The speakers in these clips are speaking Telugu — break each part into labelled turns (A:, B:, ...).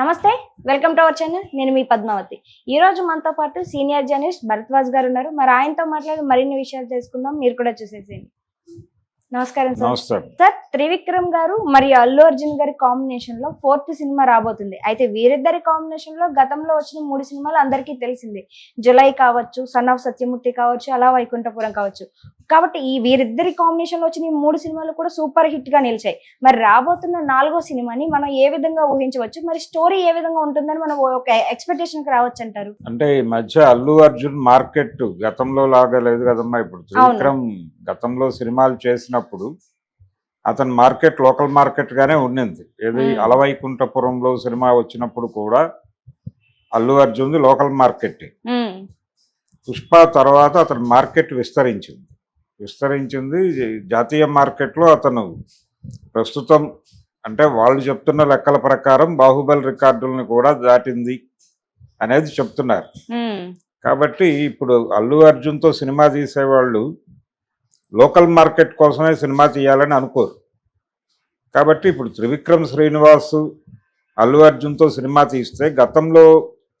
A: నమస్తే వెల్కమ్ టు అవర్ ఛానల్ నేను మీ పద్మావతి. ఈ రోజు మనతో పాటు సీనియర్ జర్నలిస్ట్ భరద్వాజ్ గారు ఉన్నారు. మరి ఆయనతో మాట్లాడి మరిన్ని విషయాలు తెలుసుకుందాం. మీరు కూడా చూసేసేయండి. నమస్కారం సార్. సార్ త్రివిక్రమ్ గారు మరియు అల్లు అర్జున్ గారి కాంబినేషన్లో ఫోర్త్ సినిమా రాబోతుంది. అయితే వీరిద్దరి కాంబినేషన్లో గతంలో వచ్చిన మూడు సినిమాలు అందరికీ తెలిసిందే. జులై కావచ్చు సన్ ఆఫ్ సత్యమూర్తి కావచ్చు అలా వైకుంఠపురం కావచ్చు. కాబట్టి ఈ వీరిద్దరి కాంబినేషన్లో వచ్చిన ఈ మూడు సినిమాలు కూడా సూపర్ హిట్గా నిలిచాయి. మరి రాబోతున్న నాలుగో సినిమాని మనం ఏ విధంగా ఊహించవచ్చు? మరి స్టోరీ ఏ విధంగా ఉంటుందని మనం ఒక ఎక్స్పెక్టేషన్కి రావచ్చు అంటారు?
B: అంటే ఈ మధ్య అల్లు అర్జున్ మార్కెట్ గతంలో లాగా లేదు కదమ్మా ఇప్పుడు. త్రివిక్రమ్ గతంలో సినిమాలు చేసినప్పుడు అతని మార్కెట్ లోకల్ మార్కెట్ గానే ఉండింది ఏది. అలవైకుంఠపురంలో సినిమా వచ్చినప్పుడు కూడా అల్లు అర్జున్ది లోకల్ మార్కెట్. పుష్ప తర్వాత అతని మార్కెట్ విస్తరించింది. విస్తరించింది. జాతీయ మార్కెట్లో అతను ప్రస్తుతం అంటే వాళ్ళు చెప్తున్న లెక్కల ప్రకారం బాహుబలి రికార్డుల్ని కూడా దాటింది అనేది చెప్తున్నారు. కాబట్టి ఇప్పుడు అల్లు అర్జున్తో సినిమా తీసేవాళ్ళు లోకల్ మార్కెట్ కోసమే సినిమా తీయాలని అనుకోరు. కాబట్టి ఇప్పుడు త్రివిక్రమ్ శ్రీనివాస్ అల్లు అర్జున్తో సినిమా తీస్తే గతంలో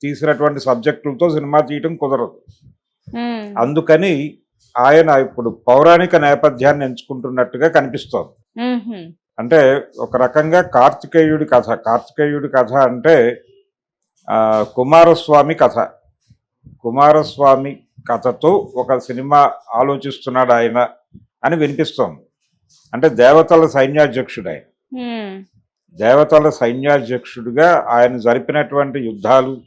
B: తీసినటువంటి సబ్జెక్టులతో సినిమా తీయటం కుదరదు. అందుకని ఆయన ఇప్పుడు పౌరాణిక నేపథ్యాన్ని ఎంచుకుంటున్నట్టుగా కనిపిస్తోంది. అంటే ఒక రకంగా కార్తికేయుడి కథ. కార్తికేయుడి కథ అంటే కుమారస్వామి కథ. కుమారస్వామి కథతో ఒక సినిమా ఆలోచిస్తున్నాడు ఆయన అని వినిపిస్తోంది. అంటే దేవతల సైన్యాధ్యక్షుడు ఆయన దేవతల సైన్యాధ్యక్షుడిగా ఆయన జరిపినటువంటి యుద్ధాలు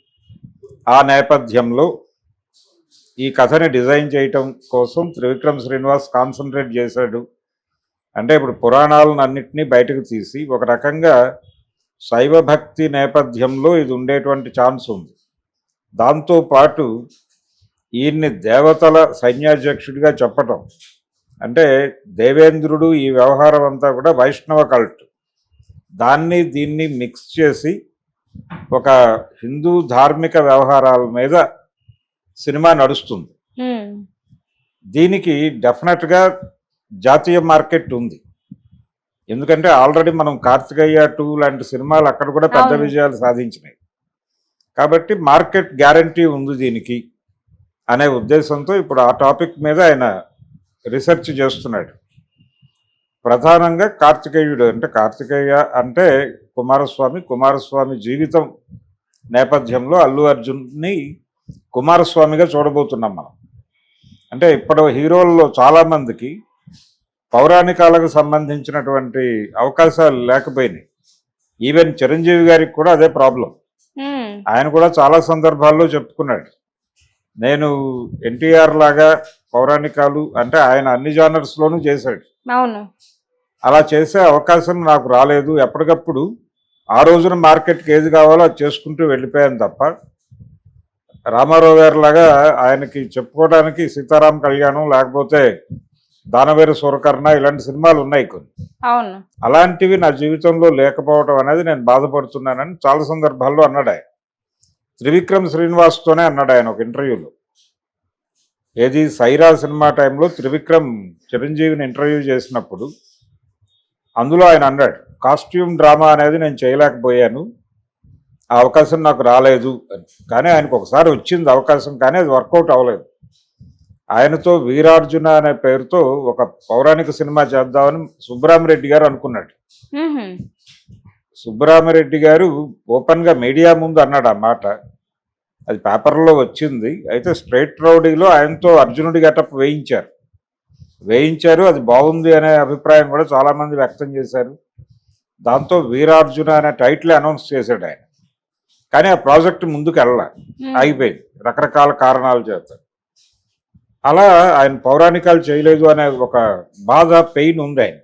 B: ఆ నేపథ్యంలో ఈ కథని డిజైన్ చేయటం కోసం త్రివిక్రమ్ శ్రీనివాస్ కాన్సన్ట్రేట్ చేశాడు. అంటే ఇప్పుడు పురాణాలను అన్నింటినీ బయటకు తీసి ఒక రకంగా శైవ భక్తి నేపథ్యంలో ఇది ఉండేటువంటి ఛాన్స్ ఉంది. దాంతో పాటు ఈయన్ని దేవతల సైన్యాధ్యక్షుడిగా చెప్పటం. అంటే దేవేంద్రుడు ఈ వ్యవహారం అంతా కూడా వైష్ణవ కల్ట్. దాన్ని దీన్ని మిక్స్ చేసి ఒక హిందూ ధార్మిక వ్యవహారాల మీద సినిమా నడుస్తుంది. దీనికి డెఫినెట్గా జాతీయ మార్కెట్ ఉంది. ఎందుకంటే ఆల్రెడీ మనం కార్తికేయ టూ లాంటి సినిమాలు అక్కడ కూడా పెద్ద. విజయాలు సాధించినాయి. కాబట్టి మార్కెట్ గ్యారంటీ ఉంది దీనికి అనే ఉద్దేశంతో ఇప్పుడు ఆ టాపిక్ మీద ఆయన రీసెర్చ్ చేస్తున్నాడు. ప్రధానంగా కార్తికేయుడు అంటే కార్తికేయ అంటే కుమారస్వామి కుమారస్వామి జీవితం నేపథ్యంలో అల్లు అర్జున్ని కుమారస్వామిగా చూడబోతున్నాం మనం. అంటే ఇప్పుడు హీరోల్లో చాలామందికి పౌరాణికాలకు సంబంధించినటువంటి అవకాశాలు లేకపోయినాయి. ఈవెన్ చిరంజీవి గారికి కూడా అదే ప్రాబ్లం. ఆయన కూడా చాలా సందర్భాల్లో చెప్పుకున్నాడు. నేను ఎన్టీఆర్ లాగా పౌరాణికాలు అంటే ఆయన అన్ని జానర్స్లోనూ చేశాడు.
A: అవును.
B: అలా చేసే అవకాశం నాకు రాలేదు. ఎప్పటికప్పుడు ఆ రోజున మార్కెట్కి ఏది కావాలో అది చేసుకుంటూ వెళ్ళిపోయాను తప్ప రామారావు గారి లాగా ఆయనకి చెప్పుకోవడానికి సీతారాం కళ్యాణం లేకపోతే దానవేరు సూరకర్ణ ఇలాంటి సినిమాలు ఉన్నాయి కొన్ని.
A: అవును.
B: అలాంటివి నా జీవితంలో లేకపోవడం అనేది నేను బాధపడుతున్నానని చాలా సందర్భాల్లో అన్నాడు ఆయన. త్రివిక్రమ్ శ్రీనివాస్తోనే అన్నాడు ఆయన ఒక ఇంటర్వ్యూలో. ఏది సైరా సినిమా టైంలో త్రివిక్రమ్ చిరంజీవిని ఇంటర్వ్యూ చేసినప్పుడు అందులో ఆయన అన్నాడు కాస్ట్యూమ్ డ్రామా అనేది నేను చేయలేకపోయాను. ఆ అవకాశం నాకు రాలేదు అని. కానీ ఆయనకు ఒకసారి వచ్చింది అవకాశం కానీ అది వర్కౌట్ అవ్వలేదు. ఆయనతో వీరార్జున అనే పేరుతో ఒక పౌరాణిక సినిమా చేద్దామని సుబ్బరామిరెడ్డి గారు అనుకున్నాడు. సుబ్బరామిరెడ్డి గారు ఓపెన్గా మీడియా ముందు అన్నాడు ఆ మాట. అది పేపర్లో వచ్చింది. అయితే స్ట్రైట్ రౌడీలో ఆయనతో అర్జునుడి గెటప్ వేయించారు. వేయించారు అది బాగుంది అనే అభిప్రాయం కూడా చాలామంది వ్యక్తం చేశారు. దాంతో వీరార్జున అనే టైటిల్ అనౌన్స్ చేశాడు ఆయన. కానీ ఆ ప్రాజెక్ట్ ముందుకు వెళ్ళాల. ఆగిపోయింది. రకరకాల కారణాల చేత అలా ఆయన పౌరాణికాలు చేయలేదు అనే ఒక బాధ పెయిన్ ఉంది ఆయన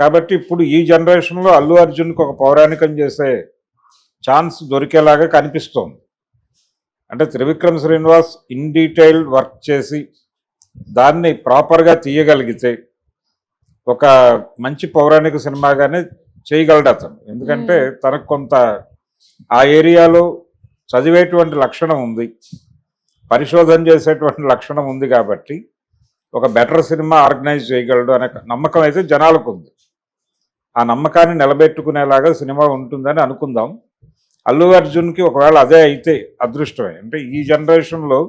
B: కాబట్టి ఇప్పుడు ఈ జనరేషన్లో అల్లు అర్జున్కి ఒక పౌరాణికం చేసే ఛాన్స్ దొరికేలాగా కనిపిస్తోంది. అంటే Trivikram Srinivas in detail work చేసి దాన్ని ప్రాపర్గా తీయగలిగితే ఒక మంచి పౌరాణిక సినిమాగానే చేయగలడు అతను. ఎందుకంటే తనకు కొంత ఆ ఏరియాలో చదివేటువంటి లక్షణం ఉంది. పరిశోధన చేసేటువంటి లక్షణం ఉంది కాబట్టి ఒక బెటర్ సినిమా ఆర్గనైజ్ చేయగలడు అనే నమ్మకం అయితే జనాలకు ఉంది. ఆ నమ్మకాన్ని నిలబెట్టుకునేలాగా సినిమా ఉంటుందని అనుకుందాం. అల్లు అర్జున్కి ఒకవేళ అదే అయితే అదృష్టమే. అంటే ఈ జనరేషన్లో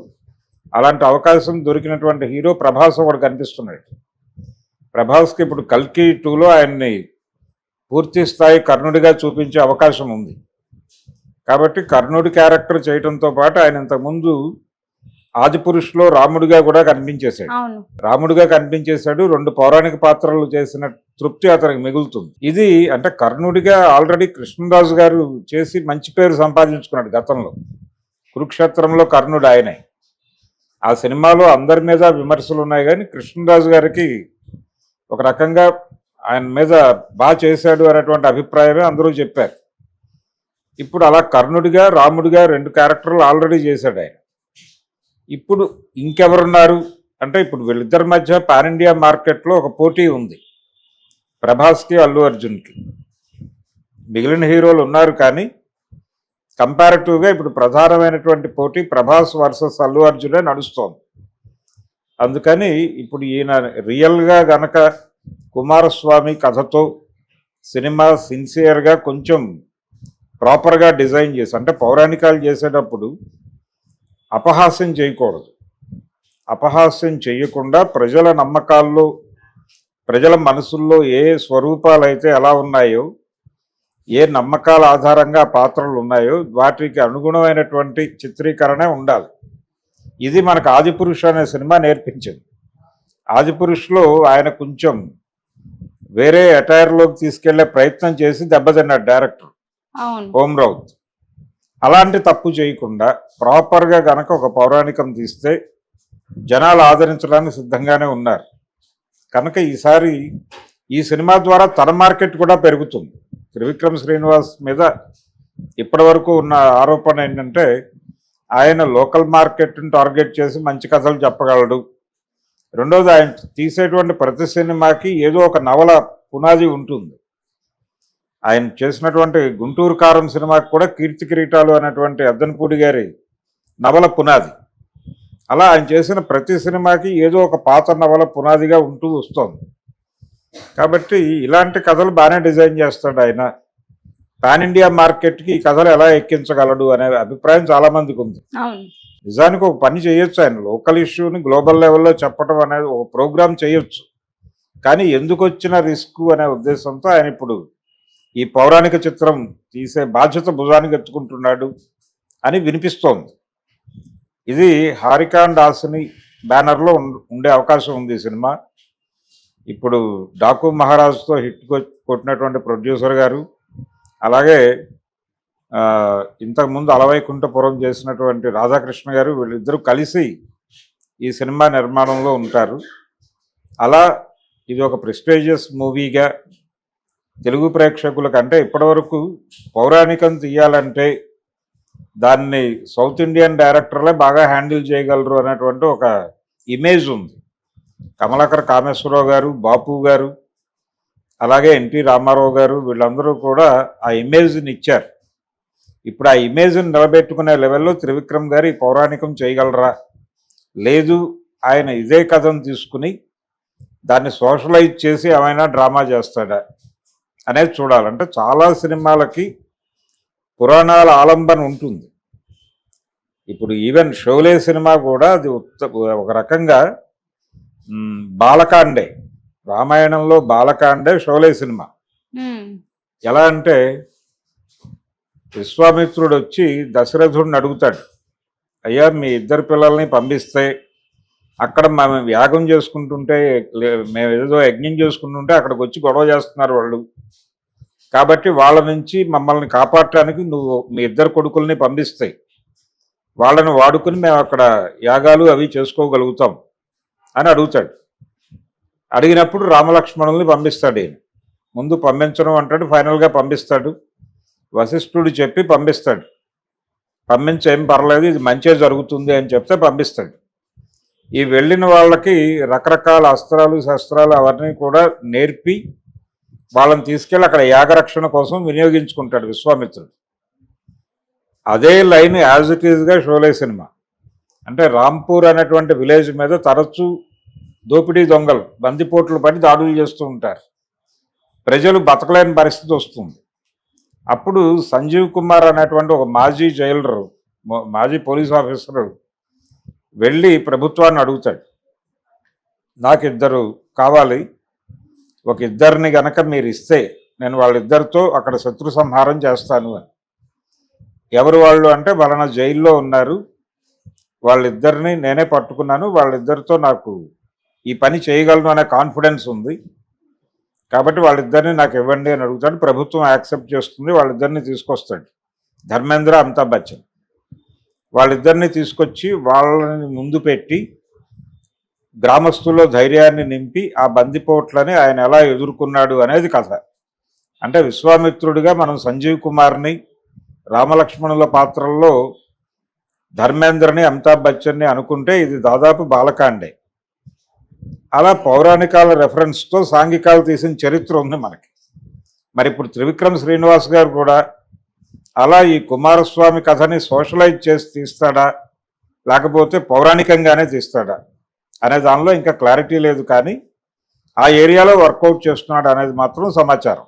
B: అలాంటి అవకాశం దొరికినటువంటి హీరో ప్రభాస్ ఒకడు కనిపిస్తున్నాడు. ప్రభాస్కి ఇప్పుడు కల్కి టూలో ఆయన్ని పూర్తి స్థాయి కర్ణుడిగా చూపించే అవకాశం ఉంది. కాబట్టి కర్ణుడి క్యారెక్టర్ చేయడంతో పాటు ఆయన ఇంతకుముందు ఆదిపురుషులో రాముడిగా కూడా కనిపించేశాడు. రాముడిగా కనిపించేశాడు రెండు పౌరాణిక పాత్రలు చేసిన తృప్తి అతనికి మిగులుతుంది. ఇది అంటే కర్ణుడిగా ఆల్రెడీ కృష్ణరాజు గారు చేసి మంచి పేరు సంపాదించుకున్నాడు గతంలో. కురుక్షేత్రంలో కర్ణుడు ఆయనే. ఆ సినిమాలో అందరి మీద విమర్శలు ఉన్నాయి కానీ కృష్ణరాజు గారికి ఒక రకంగా ఆయన మీద బాగా చేశాడు అనేటువంటి అభిప్రాయమే అందరూ చెప్పారు. ఇప్పుడు అలా కర్ణుడిగా రాముడిగా రెండు క్యారెక్టర్లు ఆల్రెడీ చేశాడు ఆయన. ఇప్పుడు ఇంకెవరున్నారు? అంటే ఇప్పుడు వీళ్ళిద్దరి మధ్య పాన్ ఇండియా మార్కెట్లో ఒక పోటీ ఉంది. ప్రభాస్కి అల్లు అర్జున్కి. మిగిలిన హీరోలు ఉన్నారు కానీ కంపారిటివ్గా ఇప్పుడు ప్రధానమైనటువంటి పోటీ ప్రభాస్ వర్సెస్ అల్లు అర్జునే నడుస్తోంది. అందుకని ఇప్పుడు ఈయన రియల్గా గనక కుమారస్వామి కథతో సినిమా సిన్సియర్గా కొంచెం ప్రాపర్గా డిజైన్ చేసి అంటే పౌరాణికాలు చేసేటప్పుడు అపహాస్యం చేయకూడదు. అపహాస్యం చేయకుండా ప్రజల నమ్మకాల్లో ప్రజల మనసుల్లో ఏ స్వరూపాలు అయితే ఎలా ఉన్నాయో ఏ నమ్మకాల ఆధారంగా పాత్రలు ఉన్నాయో వాటికి అనుగుణమైనటువంటి చిత్రీకరణ ఉండాలి. ఇది మనకు ఆదిపురుష్ అనే సినిమా నేర్పించింది. ఆదిపురుషులో ఆయన కొంచెం వేరే అటైర్లోకి తీసుకెళ్ళే ప్రయత్నం చేసి దెబ్బతిన్నాడు డైరెక్టర్. ఓం రౌత్. అలాంటి తప్పు చేయకుండా ప్రాపర్గా గనక ఒక పౌరాణికం తీస్తే జనాలు ఆదరించడానికి సిద్ధంగానే ఉన్నారు. కనుక ఈసారి ఈ సినిమా ద్వారా తన మార్కెట్ కూడా పెరుగుతుంది. త్రివిక్రమ్ శ్రీనివాస్ మీద ఇప్పటి వరకు ఉన్న ఆరోపణ ఏంటంటే ఆయన లోకల్ మార్కెట్ని టార్గెట్ చేసి మంచి కథలు చెప్పగలడు. రెండోది ఆయన తీసేటువంటి ప్రతి సినిమాకి ఏదో ఒక నవల పునాది ఉంటుంది. ఆయన చేసినటువంటి గుంటూరు కారం సినిమాకి కూడా కీర్తి కిరీటాలు అనేటువంటి అద్దనపూడి గారి నవల పునాది. అలా ఆయన చేసిన ప్రతి సినిమాకి ఏదో ఒక పాత నవల పునాదిగా ఉంటూ వస్తోంది. కాబట్టి ఇలాంటి కథలు బాగానే డిజైన్ చేస్తాడు ఆయన. పాన్ ఇండియా మార్కెట్కి ఈ కథలు ఎలా ఎక్కించగలడు అనే అభిప్రాయం చాలామందికి ఉంది. నిజానికి ఒక పని చేయొచ్చు ఆయన. లోకల్ ఇష్యూని గ్లోబల్ లెవెల్లో చెప్పడం అనేది ఒక ప్రోగ్రామ్ చేయొచ్చు. కానీ ఎందుకు వచ్చిన రిస్క్ అనే ఉద్దేశంతో ఆయన ఇప్పుడు ఈ పౌరాణిక చిత్రం తీసే బాధ్యత భుజానికి ఎత్తుకుంటున్నాడు అని వినిపిస్తోంది. ఇది హారికాండ్ హాసిని బ్యానర్లో ఉం- ఉండే అవకాశం ఉంది ఈ సినిమా. ఇప్పుడు డాకు మహారాజ్తో హిట్ కొ- కొట్టినటువంటి ప్రొడ్యూసర్ గారు అలాగే ఇంతకుముందు అలవైకుంఠపురం చేసినటువంటి రాధాకృష్ణ గారు వీళ్ళిద్దరూ కలిసి ఈ సినిమా నిర్మాణంలో ఉంటారు. అలా ఇది ఒక ప్రెస్టేజియస్ మూవీగా తెలుగు ప్రేక్షకులకంటే ఇప్పటివరకు పౌరాణికం తీయాలంటే దాన్ని సౌత్ ఇండియన్ డైరెక్టర్లే బాగా హ్యాండిల్ చేయగలరు అనేటువంటి ఒక ఇమేజ్ ఉంది. కమలాకర్ కామేశ్వరరావు గారు బాపు గారు అలాగే ఎన్టీ రామారావు గారు వీళ్ళందరూ కూడా ఆ ఇమేజ్ని ఇచ్చారు. ఇప్పుడు ఆ ఇమేజ్ని నిలబెట్టుకునే లెవెల్లో త్రివిక్రమ్ గారు ఈ పౌరాణికం చేయగలరా? లేదు ఆయన ఇదే కథను తీసుకుని దాన్ని సోషలైజ్ చేసి ఏమైనా డ్రామా చేస్తాడా? అనేది చూడాలంటే చాలా సినిమాలకి పురాణాల ఆలంబన ఉంటుంది. ఇప్పుడు ఈవెన్ షోలే సినిమా కూడా అది ఒక రకంగా బాలకాండే. రామాయణంలో బాలకాండే షోలే సినిమా. ఎలా అంటే విశ్వామిత్రుడు వచ్చి దశరథుడిని అడుగుతాడు అయ్యా మీ ఇద్దరు పిల్లల్ని పంపిస్తే అక్కడ మేము యాగం చేసుకుంటుంటే మేము ఏదో యజ్ఞం చేసుకుంటుంటే అక్కడికి వచ్చి గొడవ చేస్తున్నారు వాళ్ళు. కాబట్టి వాళ్ళ నుంచి మమ్మల్ని కాపాడటానికి నువ్వు మీ ఇద్దరు కొడుకుల్ని పంపిస్తాయి. వాళ్ళని వాడుకుని మేము అక్కడ యాగాలు అవి చేసుకోగలుగుతాం అని అడుగుతాడు. అడిగినప్పుడు రామలక్ష్మణుల్ని పంపిస్తాడు ఈయన. ముందు పంపించడం అంటాడు ఫైనల్గా పంపిస్తాడు. వశిష్ఠుడు చెప్పి పంపిస్తాడు. పంపించేం ఏం పర్లేదు ఇది మంచిగా జరుగుతుంది అని చెప్తే పంపిస్తాడు. ఈ వెళ్ళిన వాళ్ళకి రకరకాల అస్త్రాలు శస్త్రాలు అవన్నీ కూడా నేర్పి వాళ్ళని తీసుకెళ్ళి అక్కడ యాగరక్షణ కోసం వినియోగించుకుంటాడు విశ్వామిత్రుడు. అదే లైన్ యాజ్ ఇట్ ఈజ్గా షోలే సినిమా. అంటే రాంపూర్ అనేటువంటి విలేజ్ మీద తరచూ దోపిడీ దొంగలు బందిపోట్లు పడి దాడులు చేస్తూ ఉంటారు. ప్రజలు బతకలేని పరిస్థితి వస్తుంది. అప్పుడు సంజీవ్ కుమార్ అనేటువంటి ఒక మాజీ జైలరు మాజీ పోలీస్ ఆఫీసరు వెళ్ళి ప్రభుత్వాన్ని అడుగుతాడు. నాకు ఇద్దరు కావాలి. ఒక ఇద్దరిని గనక మీరు ఇస్తే నేను వాళ్ళిద్దరితో అక్కడ శత్రు సంహారం చేస్తాను అని. ఎవరు వాళ్ళు అంటే వలన జైల్లో ఉన్నారు. వాళ్ళిద్దరిని నేనే పట్టుకున్నాను. వాళ్ళిద్దరితో నాకు ఈ పని చేయగలను అనే కాన్ఫిడెన్స్ ఉంది. కాబట్టి వాళ్ళిద్దరిని నాకు ఇవ్వండి అని అడుగుతాడు. ప్రభుత్వం యాక్సెప్ట్ చేస్తుంది. వాళ్ళిద్దరిని తీసుకొస్తాడు. ధర్మేంద్ర అమితాబ్ బచ్చన్. వాళ్ళిద్దరిని తీసుకొచ్చి వాళ్ళని ముందు పెట్టి గ్రామస్తుల్లో ధైర్యాన్ని నింపి ఆ బందిపోట్లని ఆయన ఎలా ఎదుర్కొన్నాడు అనేది కథ. అంటే విశ్వామిత్రుడిగా మనం సంజీవ్ కుమార్ని రామలక్ష్మణుల పాత్రల్లో ధర్మేంద్రని అమితాబ్ బచ్చన్ని అనుకుంటే ఇది దాదాపు బాలకాండే. అలా పౌరాణికాల రెఫరెన్స్తో సాంఘికాలు తీసిన చరిత్ర ఉంది మనకి. మరి ఇప్పుడు త్రివిక్రమ్ శ్రీనివాస్ గారు కూడా అలా ఈ కుమారస్వామి కథని సోషలైజ్ చేసి తీస్తాడా? లేకపోతే పౌరాణికంగానే తీస్తాడా? అనే దానిలో ఇంకా క్లారిటీ లేదు కానీ ఆ ఏరియాలో వర్కౌట్ చేస్తున్నాడు అనేది మాత్రం సమాచారం.